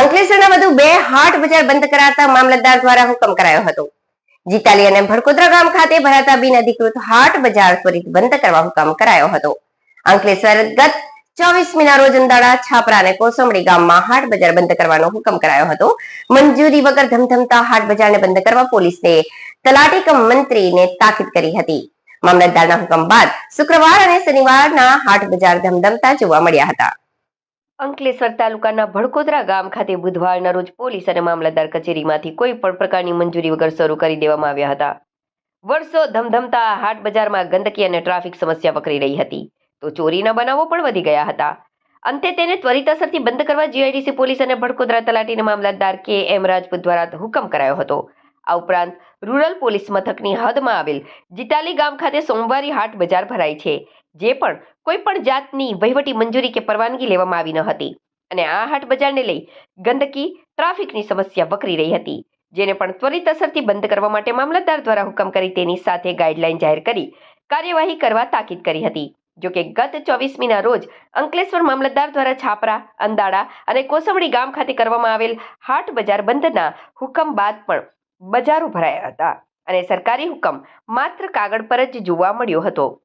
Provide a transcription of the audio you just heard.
અંકલેશ્વરના વધુ બે હાટ બજાર બંધ કરાતા મામલતદાર દ્વારા હુકમ કરાયો હતો. જીતાલી અને ભડકોદરા ગામ ખાતે ભરાતા બિન અધિકૃત હાટ બજાર ત્વરિત બંધ કરવા હુકમ કરાયો હતો. અંકલેશ્વર ગત ચોવીસમીના રોજ અંદાડા, છાપરા અને કોસંબડી ગામમાં હાટ બજાર બંધ કરવાનો હુકમ કરાયો હતો. મંજૂરી વગર ધમધમતા હાટ બજારને બંધ કરવા પોલીસને તલાટી કમ મંત્રીને તાકીદ કરી હતી. મામલતદારના હુકમ બાદ શુક્રવાર અને શનિવારના હાટ બજાર ધમધમતા જોવા મળ્યા હતા. અંકલેશ્વર તાલુકાના ભડકોદરા ગામ ખાતે બુધવારના રોજ પોલીસ અને મામલતદાર કચેરીમાંથી કોઈ પણ પ્રકારની મંજૂરી વગર શરૂ કરી દેવામાં આવ્યા હતા. વર્ષો ધમધમતા હાટ બજારમાં ગંદકી અને ટ્રાફિક સમસ્યા વકરી રહી હતી. તો ચોરીના બનાવો પણ વધી ગયા હતા. અંતે તેને ત્વરિત અસરથી બંધ કરવા જીઆઈડીસી પોલીસ અને ભડકોદરા તલાટીને મામલતદાર કે એમ રાજપૂત દ્વારા હુકમ કરાયો હતો. આ ઉપરાંત રૂરલ પોલીસ મથકની હદમાં આવેલ જીતાલી ગામ ખાતે સોમવારી હાટ બજાર ભરાય છે, જે પણ કોઈ પણ જાતની વહીવટી મંજૂરી કે પરવાનગી લેવામાં આવી ન હતી. અને આ હાટ બજારને લઈ ગંદકી, ટ્રાફિકની સમસ્યા વકરી રહી હતી, જેને પણ ત્વરિત અસરથી બંધ કરવા માટે મામલતદાર દ્વારા હુકમ કરી તેની સાથે ગાઈડલાઈન જાહેર કરી કાર્યવાહી કરવા તાકીદ કરી હતી. જોકે ગત ચોવીસમીના રોજ અંકલેશ્વર મામલતદાર દ્વારા છાપરા અંદાડા અને કોસંબડી ગામ ખાતે કરવામાં આવેલ હાટ બજાર બંધના હુકમ બાદ પણ બજારો ભરાયા હતા અને સરકારી હુકમ માત્ર કાગળ પર જ જોવા મળ્યો હતો.